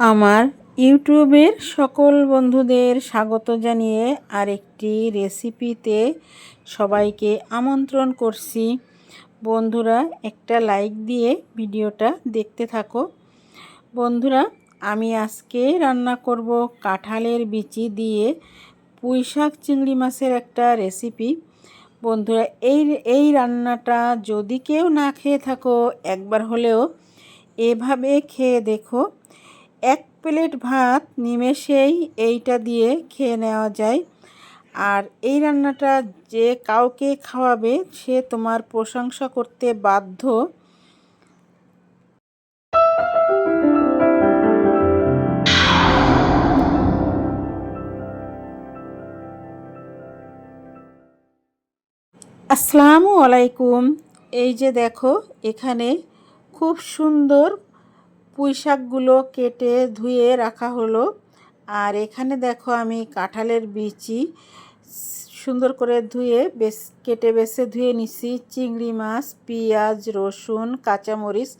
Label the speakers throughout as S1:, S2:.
S1: আমার ইউটিউবের সকল বন্ধুদের স্বাগত জানিয়ে আরেকটি রেসিপিতে সবাইকে আমন্ত্রণ করছি। বন্ধুরা, একটা লাইক দিয়ে ভিডিওটা দেখতে থাকো। বন্ধুরা, আমি আজকে রান্না করব কাঁঠালের বিচি দিয়ে পুঁই শাক চিংড়ি মাছের একটা রেসিপি। বন্ধুরা, এই এই রান্নাটা যদি কেউ না খেয়ে থাকো, একবার হলেও এভাবে খেয়ে দেখো। এক প্লেট ভাত নিমেষেই এইটা দিয়ে খেয়ে নেওয়া যায়। আর এই রান্নাটা যে কাউকে খাওয়াবে, সে তোমার প্রশংসা করতে বাধ্য। আসসালামু আলাইকুম। এই যে দেখো, এখানে খুব সুন্দর পুঁই শাকগুলো কেটে ধুয়ে রাখা হলো। আর এখানে দেখো আমি কাঁঠালের বিচি সুন্দর করে ধুয়ে বেশ, কেটে বেছে ধুয়ে নিছি। চিংড়ি মাছ, পেঁয়াজ, রসুন, কাঁচামরিচ,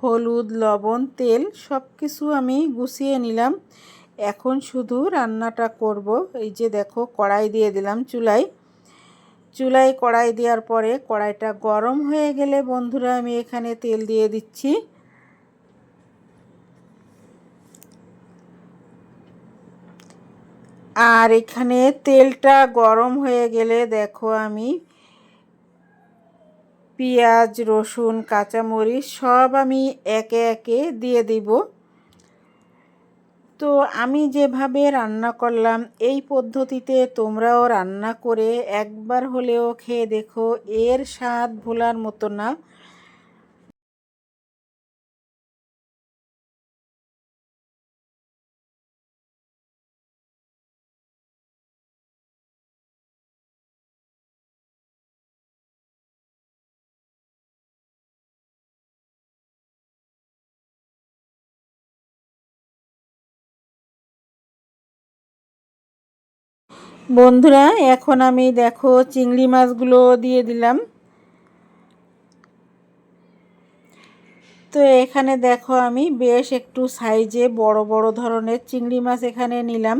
S1: হলুদ, লবণ, তেল সব কিছু আমি গুছিয়ে নিলাম। এখন শুধু রান্নাটা করব। এই যে দেখো কড়াই দিয়ে দিলাম চুলায় চুলায় কড়াই দেওয়ার পরে কড়াইটা গরম হয়ে গেলে বন্ধুরা আমি এখানে তেল দিয়ে দিচ্ছি। আর এখানে তেলটা গরম হয়ে গেলে দেখো আমি পেঁয়াজ, রসুন, কাঁচামরিচ সব আমি একে একে দিয়ে দিব। তো আমি যেভাবে রান্না করলাম, এই পদ্ধতিতে তোমরাও রান্না করে একবার হলেও খেয়ে দেখো, এর স্বাদ ভোলার মতো না। বন্ধুরা, এখন আমি দেখো চিংড়ি মাছগুলো দিয়ে দিলাম। তো এখানে দেখো আমি বেশ একটু সাইজে বড় বড় ধরনের চিংড়ি মাছ এখানে নিলাম।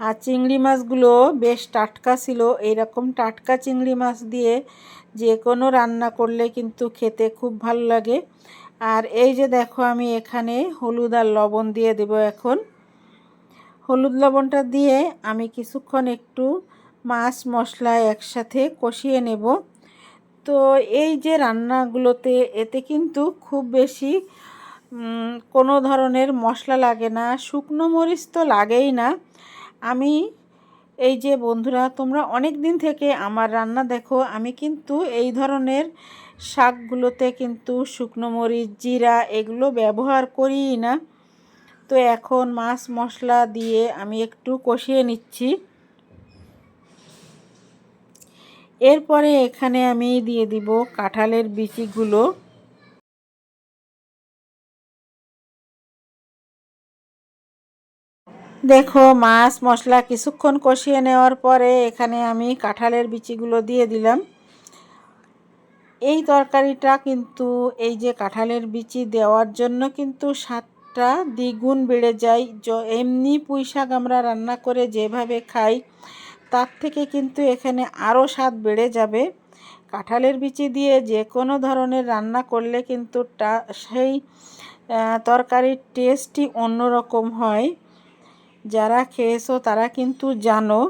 S1: আর চিংড়ি মাছগুলো বেশ টাটকা ছিল। এইরকম টাটকা চিংড়ি মাছ দিয়ে যে কোনো রান্না করলে কিন্তু খেতে খুব ভালো লাগে। আর এই যে দেখো আমি এখানে হলুদ আর লবণ দিয়ে দেব এখন। হলুদ লবণটা দিয়ে আমি কিছুক্ষণ একটু মাছ, মশলা একসাথে কষিয়ে নেব। তো এই যে রান্নাগুলোতে এতে কিন্তু খুব বেশি কোনো ধরনের মশলা লাগে না, শুকনো মরিচ তো লাগেই না। আমি, এই যে বন্ধুরা, তোমরা অনেক দিন থেকে আমার রান্না দেখো, আমি কিন্তু এই ধরনের শাকগুলোতে কিন্তু শুকনো মরিচ, জিরা এগুলো ব্যবহার করি না। তো এখন মাছ মশলা দিয়ে আমি একটু কষিয়ে নিচ্ছি। এরপরে এখানে আমি দিয়ে দিব কাঁঠালের বিচিগুলো। দেখো, মাছ মশলা কিছুক্ষণ কষিয়ে নেওয়ার পরে এখানে আমি কাঁঠালের বিচিগুলো দিয়ে দিলাম। এই তরকারিটা কিন্তু, এই যে কাঁঠালের বিচি দেওয়ার জন্য কিন্তু সাত স্বাদটা দ্বিগুণ বেড়ে যায়। এমনি পুঁই শাক আমরা রান্না করে যেভাবে খাই, তার থেকে কিন্তু এখানে আরও স্বাদ বেড়ে যাবে। কাঁঠালের বিচি দিয়ে যে কোনো ধরনের রান্না করলে কিন্তু টা, সেই তরকারির টেস্টই অন্যরকম হয়। যারা খেয়েছো তারা কিন্তু জানো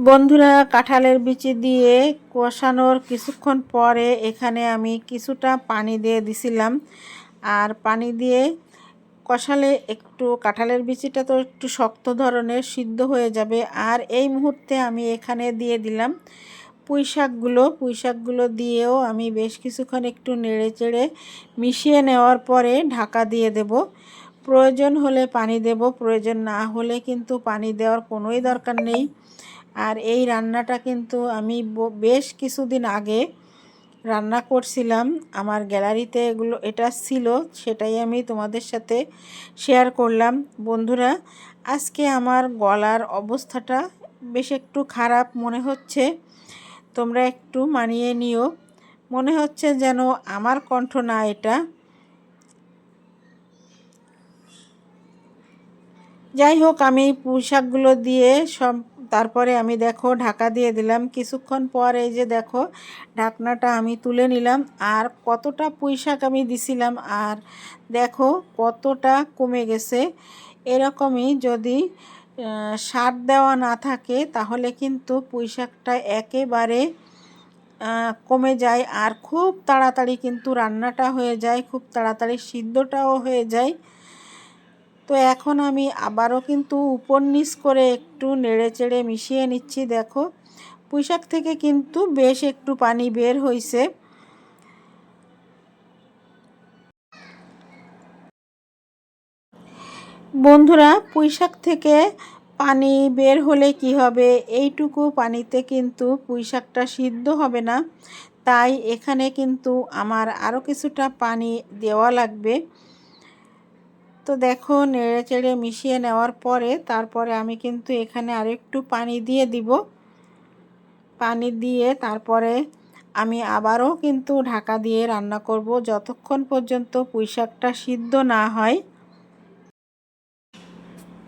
S1: বন্ধুরা, কাঁঠালের বিচি দিয়ে কষানোর কিছুক্ষণ পরে এখানে আমি কিছুটা পানি দিয়ে দিছিলাম। আর পানি দিয়ে কষালে একটু কাঁঠালের বিচিটা তো একটু শক্ত ধরনের সিদ্ধ হয়ে যাবে। আর এই মুহূর্তে আমি এখানে দিয়ে দিলাম পুঁই শাকগুলো। পুঁই শাকগুলো দিয়েও আমি বেশ কিছুক্ষণ একটু নেড়ে চেড়ে মিশিয়ে নেওয়ার পরে ঢাকা দিয়ে দেব। প্রয়োজন হলে পানি দেব, প্রয়োজন না হলে কিন্তু পানি দেওয়ার কোনোই দরকার নেই। আর এই রান্নাটা কিন্তু আমি বেশ কিছুদিন আগে রান্না করছিলাম। আমার গ্যালারিতে এগুলো, এটা ছিল, সেটাই আমি তোমাদের সাথে শেয়ার করলাম। বন্ধুরা, আজকে আমার গলার অবস্থাটা বেশ একটু খারাপ মনে হচ্ছে। তোমরা একটু মানিয়ে নিও। মনে হচ্ছে যেন আমার কণ্ঠ না এটা। যাই হোক, আমি পোশাকগুলো দিয়ে সব তারপরে আমি দেখো ঢাকা দিয়ে দিলাম। কিছুক্ষণ পর এই যে দেখো ঢাকনাটা আমি তুলে নিলাম আর কতটা পুঁইশাক আমি দিছিলাম আর দেখো কতটা কমে গেছে। এরকমই যদি সার দেওয়া না থাকে তাহলে কিন্তু পুঁইশাকটা একেবারে কমে যায় আর খুব তাড়াতাড়ি কিন্তু রান্নাটা হয়ে যায়, খুব তাড়াতাড়ি সিদ্ধটাও হয়ে যায়। তো এখন আমি আবারও কিন্তু উপর নিচ করে একটু নেড়ে চেড়ে মিশিয়ে নিচ্ছি, দেখো। পুঁইশাক থেকে কিন্তু বেশ একটু পানি বের হয়েছে বন্ধুরা, পুঁইশাক থেকে পানি বের হলে কি হবে? এইটুকু পানিতে কিন্তু পুঁইশাকটা সিদ্ধ হবে না। তাই এখানে কিন্তু আমার আরও কিছুটা পানি দেওয়া লাগবে। তো দেখো নেড়ে চেড়ে মিশিয়ে নেওয়ার পরে তারপরে আমি কিন্তু এখানে আরেকটু পানি দিয়ে দিব। পানি দিয়ে তারপরে আমি আবারও কিন্তু ঢাকা দিয়ে রান্না করব যতক্ষণ পর্যন্ত পুঁইশাকটা সিদ্ধ না হয়।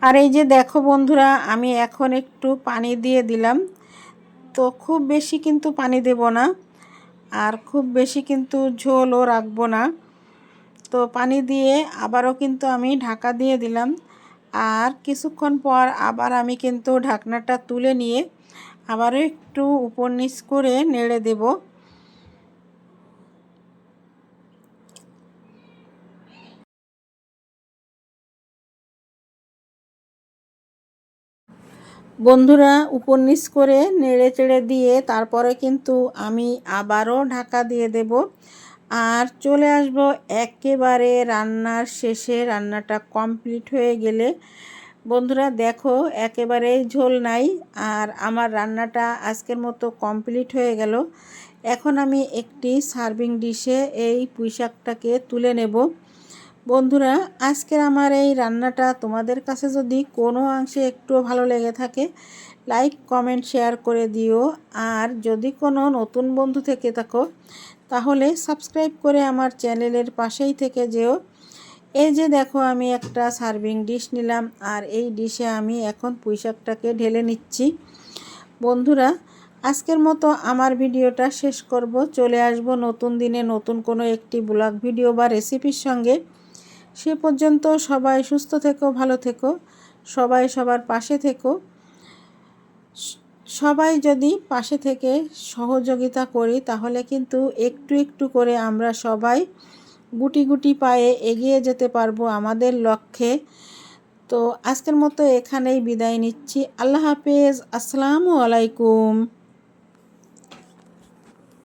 S1: আর এই যে দেখো বন্ধুরা, আমি এখন একটু পানি দিয়ে দিলাম। তো খুব বেশি কিন্তু পানি দেব না, আর খুব বেশি কিন্তু ঝোলও রাখব না। তো পানি দিয়ে আবারও কিন্তু আমি ঢাকা দিয়ে দিলাম। আর কিছুক্ষণ পর আবার আমি কিন্তু ঢাকনাটা তুলে নিয়ে আবারও একটু উপর নিচ করে নেড়ে দেব। বন্ধুরা, উপর নিচ করে নেড়ে চেড়ে দিয়ে তারপরে কিন্তু আমি আবারও ঢাকা দিয়ে দেব। আর চলে আসব একেবারে রান্নার শেষে। রান্নাটা কমপ্লিট হয়ে গেলে বন্ধুরা দেখো একেবারেই ঝোল নাই আর আমার রান্নাটা আজকের মতো কমপ্লিট হয়ে গেল। এখন আমি একটি সার্ভিং ডিশে এই পুঁইশাকটাকে তুলে নেব। বন্ধুরা, আজকের আমার এই রান্নাটা তোমাদের কাছে যদি কোনো অংশে একটু ভালো লেগে থাকে লাইক, কমেন্ট, শেয়ার করে দিও। আর যদি কোনো নতুন বন্ধু থেকে থাকো, তাহলে সাবস্ক্রাইব করে আমার চ্যানেলের পাশেই থেকে যেও। এই যে দেখো, আমি একটা সার্ভিং ডিশ নিলাম, আর এই ডিশে আমি এখন পুঁইশাকটাকে ঢেলে নিচ্ছি। বন্ধুরা, আজকের মতো আমার ভিডিওটা শেষ করব। চলে আসব নতুন দিনে নতুন কোনো একটি ব্লগ ভিডিও বা রেসিপির সঙ্গে। সে পর্যন্ত সবাই সুস্থ থেকো, ভালো থেকো, সবাই সবার পাশে থেকো। সবাই যদি পাশে থেকে সহযোগিতা করি, তাহলে কিন্তু একটু একটু করে আমরা সবাই গুটি গুটি পায়ে এগিয়ে যেতে পারব আমাদের লক্ষ্যে। তো আজকের মতো এখানেই বিদায় নিচ্ছি। আল্লাহ হাফেজ। আসসালামু আলাইকুম।